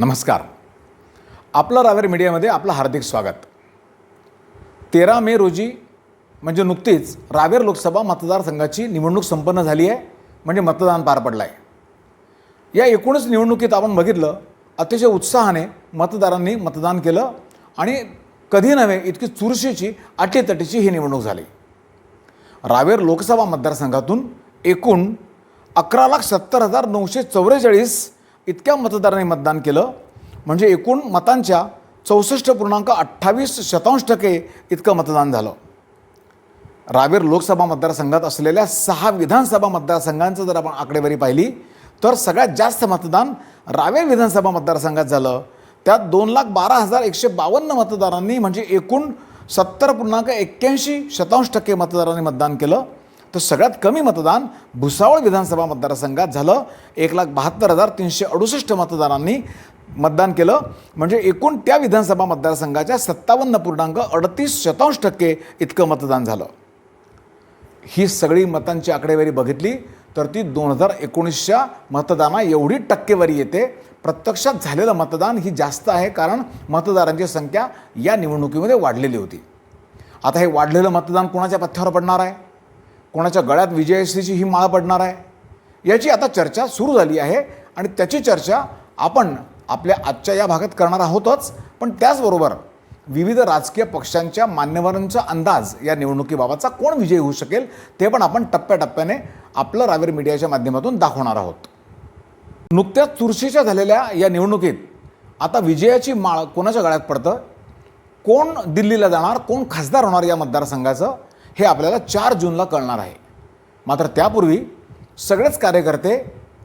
नमस्कार. आपलं रावेर मीडियामध्ये आपलं हार्दिक स्वागत. तेरा मे रोजी म्हणजे नुकतीच रावेर लोकसभा मतदारसंघाची निवडणूक संपन्न झाली आहे म्हणजे मतदान पार पडलं आहे या एकूणच निवडणुकीत आपण बघितलं अतिशय उत्साहाने मतदारांनी मतदान केलं आणि कधी नव्हे इतकी चुरशीची अटीतटीची ही निवडणूक झाली. रावेर लोकसभा मतदारसंघातून एकूण अकरा लाख सत्तर हजार नऊशे चौवेचाळीस इतक्या मतदारांनी मतदान केलं. म्हणजे एकूण मतांच्या चौसष्ट पूर्णांक अठ्ठावीस शतांश टक्के इतकं मतदान झालं. रावेर लोकसभा मतदारसंघात असलेल्या सहा विधानसभा मतदारसंघांचं जर आपण आकडेवारी पाहिली तर सगळ्यात जास्त मतदान रावेर विधानसभा मतदारसंघात झालं. त्यात दोन लाख बारा हजार एकशे बावन्न मतदारांनी म्हणजे एकूण सत्तर पूर्णांक एक्क्याऐंशी शतांश टक्के मतदारांनी मतदान केलं. तर सगळ्यात कमी मतदान भुसावळ विधानसभा मतदारसंघात झालं. एक लाख बहात्तर हजार तीनशे अडुसष्ट मतदारांनी मतदान केलं. म्हणजे एकूण त्या विधानसभा मतदारसंघाच्या सत्तावन्न पूर्णांक अडतीस शतांश टक्के इतकं मतदान झालं. ही सगळी मतांची आकडेवारी बघितली तर ती दोन हजार एकोणीसच्या मतदाना एवढी टक्केवारी येते. प्रत्यक्षात झालेलं मतदान ही जास्त आहे कारण मतदारांची संख्या या निवडणुकीमध्ये वाढलेली होती. आता हे वाढलेलं मतदान कोणाच्या पथ्यावर पडणार आहे? कोणाच्या गळ्यात विजयश्रीची ही माळ पडणार आहे? याची आता चर्चा सुरू झाली आहे आणि त्याची चर्चा आपण आपल्या आजच्या या भागात करणार आहोतच. पण त्याचबरोबर विविध राजकीय पक्षांच्या मान्यवरांचा अंदाज या निवडणुकीबाबतचा कोण विजयी होऊ शकेल ते पण आपण टप्प्याटप्प्याने आपलं रावेर मीडियाच्या माध्यमातून दाखवणार आहोत. नुकत्याच चुरशीच्या झालेल्या या निवडणुकीत आता विजयाची माळ कोणाच्या गळ्यात पडतं? कोण दिल्लीला जाणार? कोण खासदार होणार या मतदारसंघाचं? हे आपल्याला चार जूनला कळणार आहे. मात्र त्यापूर्वी सगळेच कार्यकर्ते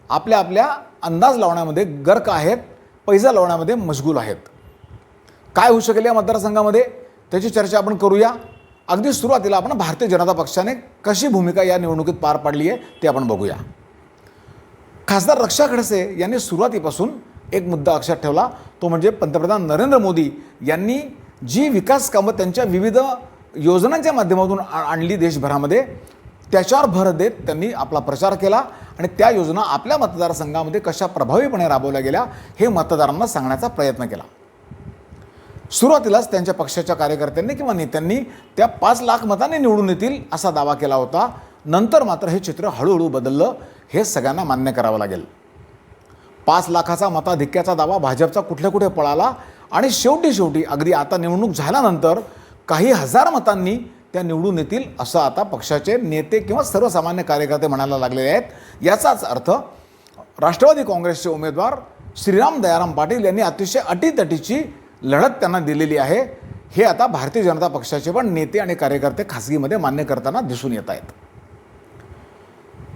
आपल्या आपल्या अंदाज लावण्यामध्ये गर्क आहेत पैसा लावण्यामध्ये मशगूल आहेत. काय होऊ शकेल या मतदारसंघामध्ये? त्याची चर्चा आपण करूया. अगदी सुरुवातीला आपण भारतीय जनता पक्षाने कशी भूमिका या निवडणुकीत पार पाडली आहे ते आपण बघूया. खासदार रक्षा खडसे यांनी सुरुवातीपासून एक मुद्दा लक्षात ठेवला. तो म्हणजे पंतप्रधान नरेंद्र मोदी यांनी जी विकास कामं त्यांच्या विविध योजनांच्या माध्यमातून आणली देशभरामध्ये. त्याच्यावर भर देत त्यांनी आपला प्रचार केला आणि त्या योजना आपल्या मतदारसंघामध्ये कशा प्रभावीपणे राबवल्या गेल्या हे मतदारांना सांगण्याचा प्रयत्न केला. सुरुवातीलाच त्यांच्या पक्षाच्या कार्यकर्त्यांनी किंवा नेत्यांनी त्या पाच लाख मतांनी निवडून येतील असा दावा केला होता. नंतर मात्र हे चित्र हळूहळू बदललं हे सगळ्यांना मान्य करावं लागेल. पाच लाखाचा मताधिक्याचा दावा भाजपचा कुठल्या कुठे पळाला आणि शेवटी शेवटी अगदी आता निवडणूक झाल्यानंतर काही हजार मतांनी त्या निवडून येतील असं आता पक्षाचे नेते किंवा सर्वसामान्य कार्यकर्ते म्हणायला लागलेले आहेत. याचाच अर्थ राष्ट्रवादी काँग्रेसचे उमेदवार श्रीराम दयाराम पाटील यांनी अतिशय अटीतटीची लढत त्यांना दिलेली आहे. हे आता भारतीय जनता पक्षाचे पण नेते आणि कार्यकर्ते खासगीमध्ये मान्य करताना दिसून येत आहेत.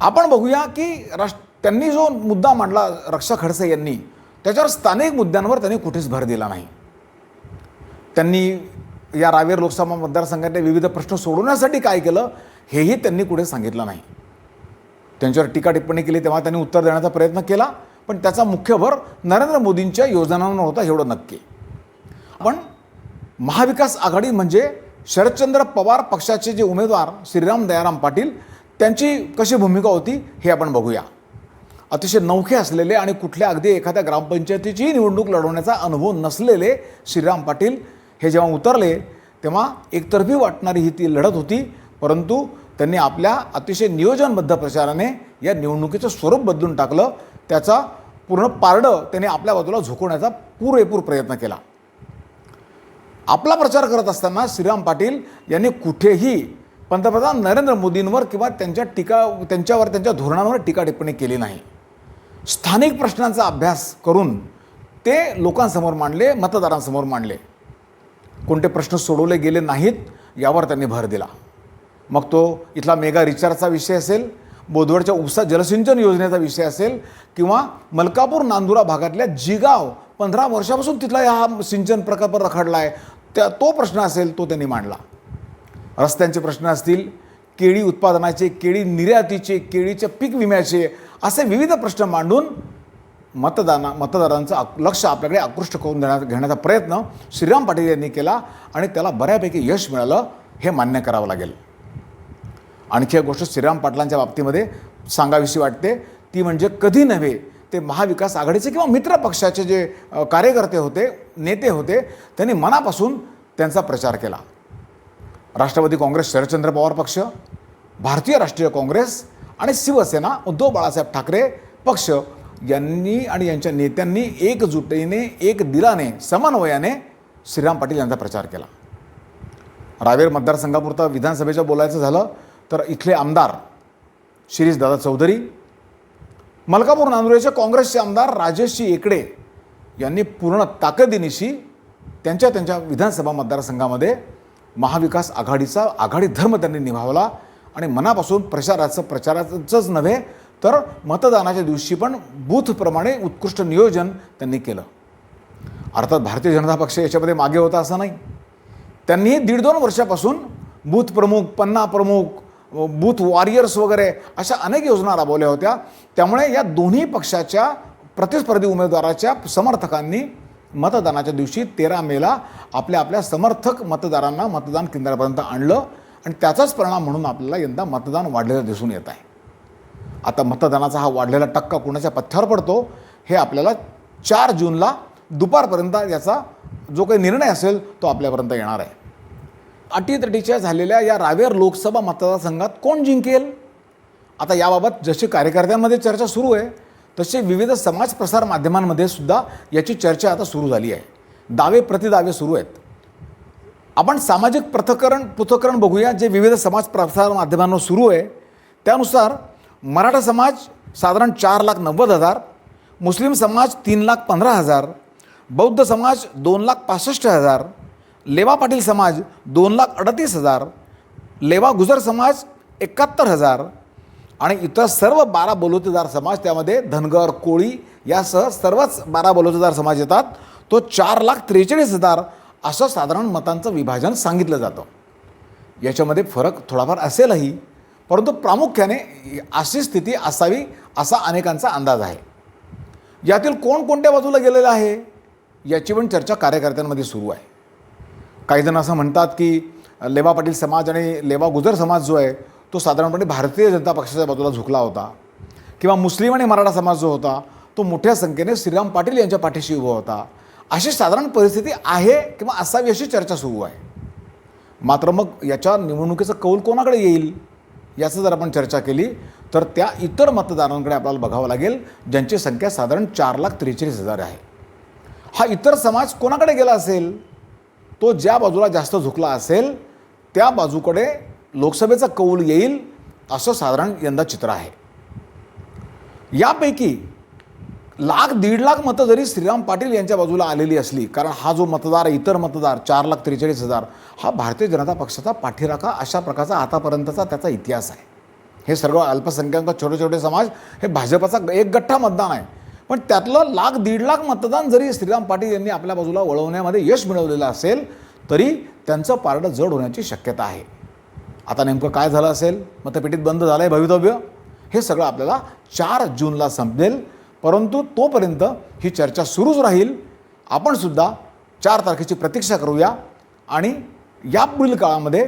आपण बघूया की राष्ट्र त्यांनी जो मुद्दा मांडला रक्षा खडसे यांनी त्याच्यावर स्थानिक मुद्द्यांवर त्यांनी कुठेच भर दिला नाही. त्यांनी या रावेर लोकसभा मतदारसंघातले विविध प्रश्न सोडवण्यासाठी काय केलं हेही त्यांनी कुठे सांगितलं नाही. त्यांच्यावर टीका टिप्पणी केली तेव्हा त्यांनी उत्तर देण्याचा प्रयत्न केला पण त्याचा मुख्य भर नरेंद्र मोदींच्या योजनांवर होता एवढं नक्की. पण महाविकास आघाडी म्हणजे शरदचंद्र पवार पक्षाचे जे उमेदवार श्रीराम दयाराम पाटील त्यांची कशी भूमिका होती हे आपण बघूया. अतिशय नौखे असलेले आणि कुठल्या अगदी एखाद्या ग्रामपंचायतीचीही निवडणूक लढवण्याचा अनुभव नसलेले श्रीराम पाटील हे जेव्हा उतरले तेव्हा एकतर्फी वाटणारी ही ती लढत होती. परंतु त्यांनी आपल्या अतिशय नियोजनबद्ध प्रचाराने या निवडणुकीचं स्वरूप बदलून टाकलं. त्याचा पूर्ण पारडं त्यांनी आपल्या बाजूला झोकवण्याचा पुरेपूर प्रयत्न केला. आपला प्रचार करत असताना श्रीराम पाटील यांनी कुठेही पंतप्रधान नरेंद्र मोदींवर किंवा त्यांच्या टीका त्यांच्यावर त्यांच्या धोरणांवर टीका टिप्पणी केली नाही. स्थानिक प्रश्नांचा अभ्यास करून ते लोकांसमोर मांडले मतदारांसमोर मांडले. कोणते प्रश्न सोडवले गेले नाहीत यावर त्यांनी भर दिला. मग तो इथला मेगा रिचार्जचा विषय असेल बोदवडच्या उपसा जलसिंचन योजनेचा विषय असेल किंवा मलकापूर नांदुरा भागातल्या जिगाव पंधरा वर्षापासून तिथला हा सिंचन प्रकल्प रखडला आहे त्या तो प्रश्न असेल तो त्यांनी मांडला. रस्त्यांचे प्रश्न असतील केळी उत्पादनाचे केळी निर्यातीचे केळीच्या पीक विम्याचे असे विविध प्रश्न मांडून मतदाना मतदारांचं लक्ष आपल्याकडे आकृष्ट करून देण्या घेण्याचा प्रयत्न श्रीराम पाटील यांनी केला आणि त्याला बऱ्यापैकी यश मिळालं हे मान्य करावं लागेल. आणखी एक गोष्ट श्रीराम पाटलांच्या बाबतीमध्ये सांगावीशी वाटते ती म्हणजे कधी नव्हे ते महाविकास आघाडीचे किंवा मित्र पक्षाचे जे कार्यकर्ते होते नेते होते त्यांनी मनापासून त्यांचा प्रचार केला. राष्ट्रवादी काँग्रेस शरदचंद्र पवार पक्ष भारतीय राष्ट्रीय काँग्रेस आणि शिवसेना उद्धव बाळासाहेब ठाकरे पक्ष यांनी आणि यांच्या नेत्यांनी एकजुटीने एक दिलाने समन्वयाने श्रीराम पाटील यांचा प्रचार केला. रावेर मतदारसंघापुरता विधानसभेचं बोलायचं झालं तर इथले आमदार शिरीषदादा चौधरी मलकापूर नांदुरेचे काँग्रेसचे आमदार राजेशजी एकडे यांनी पूर्ण ताकदीनिशी त्यांच्या त्यांच्या विधानसभा मतदारसंघामध्ये महाविकास आघाडीचा आघाडी धर्म त्यांनी निभावला आणि मनापासून प्रचाराचं प्रचाराचंच नव्हे तर मतदानाच्या दिवशी पण बूथप्रमाणे उत्कृष्ट नियोजन त्यांनी केलं. अर्थात भारतीय जनता पक्ष याच्यामध्ये मागे होता असं नाही. त्यांनी दीड दोन वर्षापासून बूथ प्रमुख पन्ना प्रमुख बूथ वॉरियर्स वगैरे अशा अनेक योजना राबवल्या होत्या. त्यामुळे या दोन्ही पक्षाच्या प्रतिस्पर्धी उमेदवाराच्या समर्थकांनी मतदानाच्या दिवशी तेरा मेला आपल्या आपल्या समर्थक मतदारांना मतदान केंद्रापर्यंत आणलं आणि त्याचाच परिणाम म्हणून आपल्याला यंदा मतदान वाढलेलं दिसून येत आहे. आता मतदानाचा हा वाढलेला टक्का कुणाच्या पथ्यावर पडतो हे आपल्याला चार जूनला दुपारपर्यंत याचा जो काही निर्णय असेल तो आपल्यापर्यंत येणार आहे. अटीतटीच्या झालेल्या या रावेर लोकसभा मतदारसंघात कोण जिंकेल? आता याबाबत जशी कार्यकर्त्यांमध्ये चर्चा सुरू आहे तसे विविध समाज प्रसार माध्यमांमध्ये सुद्धा याची चर्चा आता सुरू झाली आहे. दावे प्रतिदावे सुरू आहेत. आपण सामाजिक पृथकरण पृथक्करण बघूया जे विविध समाज प्रसार माध्यमांवर सुरू आहे. त्यानुसार मराठा समाज साधारण चार लाख नव्वद हजार मुस्लिम समाज तीन लाख पंधरा हजार बौद्ध समाज दोन लाख पासष्ट हजार लेवा पाटील समाज दोन लाख अडतीस हजार लेवा गुजर समाज एकाहत्तर हजार आणि इतर सर्व बारा बलुतेदार समाज त्यामध्ये धनगर कोळी यासह सर्वच बारा बलुतेदार समाज येतात. तो चार लाख त्रेचाळीस हजार असं साधारण मतांचं विभाजन सांगितलं जातं. याच्यामध्ये फरक थोडाफार असेलही. परंतु प्रामुख्याने अशी स्थिती असावी असा अनेकांचा अंदाज आहे. यातील कोण कोणत्या बाजूला गेलेलं आहे याची पण चर्चा कार्यकर्त्यांमध्ये सुरू आहे. काही जण असं म्हणतात की लेवा पाटील समाज आणि लेवा गुजर समाज जो आहे तो साधारणपणे भारतीय जनता पक्षाच्या बाजूला झुकला होता. किंवा मुस्लिम आणि मराठा समाज जो होता तो मोठ्या संख्येने श्रीराम पाटील यांच्या पाठीशी उभा होता. अशी साधारण परिस्थिती आहे किंवा असावी अशी चर्चा सुरू आहे. मात्र मग याच्या निवडणुकीचं कौल कोणाकडे येईल? याचं जर आपण चर्चा केली तर त्या इतर मतदारांकडे आपल्याला बघावं लागेल ज्यांची संख्या साधारण चार लाख त्रेचाळीस हजार आहे. हा इतर समाज कोणाकडे गेला असेल? तो ज्या बाजूला जास्त झुकला असेल त्या बाजूकडे लोकसभेचा कौल येईल असं साधारण यंदा चित्र आहे. यापैकी लाख दीड लाख मतं जरी श्रीराम पाटील यांच्या बाजूला आलेली असली कारण हा जो मतदार इतर मतदार चार लाख त्रेचाळीस हजार हा भारतीय जनता पक्षाचा पाठीराखा अशा प्रकारचा आतापर्यंतचा त्याचा इतिहास आहे. हे सर्व अल्पसंख्याक छोटे छोटे समाज हे भाजपाचा एक गठ्ठा मतदान आहे. पण त्यातलं लाख दीड लाख मतदान जरी श्रीराम पाटील यांनी आपल्या बाजूला वळवण्यामध्ये यश मिळवलेलं असेल तरी त्यांचं पारडं जड होण्याची शक्यता आहे. आता नेमकं काय झालं असेल? मतपेटीत बंद झालं आहे भवितव्य. हे सगळं आपल्याला चार जूनला संपेल. परंतु तोपर्यंत ही चर्चा सुरूच राहील. आपणसुद्धा चार तारखेची प्रतीक्षा करूया आणि यापुढील काळामध्ये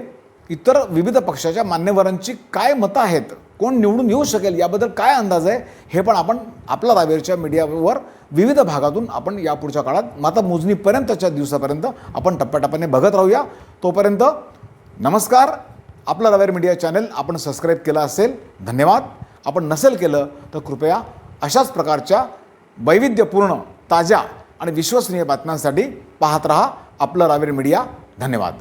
इतर विविध पक्षाच्या मान्यवरांची काय मतं आहेत कोण निवडून येऊ शकेल याबद्दल काय अंदाज आहे हे पण आपण आपला रावेरच्या मीडियावर विविध भागातून आपण यापुढच्या काळात मतमोजणीपर्यंतच्या दिवसापर्यंत आपण टप्प्याटप्प्याने बघत राहूया. तोपर्यंत नमस्कार. आपला रावेर मीडिया चॅनल आपण सबस्क्राईब केलं असेल धन्यवाद. आपण नसेल केलं तर कृपया अशाच प्रकारच्या वैविध्यपूर्ण ताज्या आणि विश्वसनीय बातम्यांसाठी पाहत रहा आपलं रावेर मीडिया. धन्यवाद.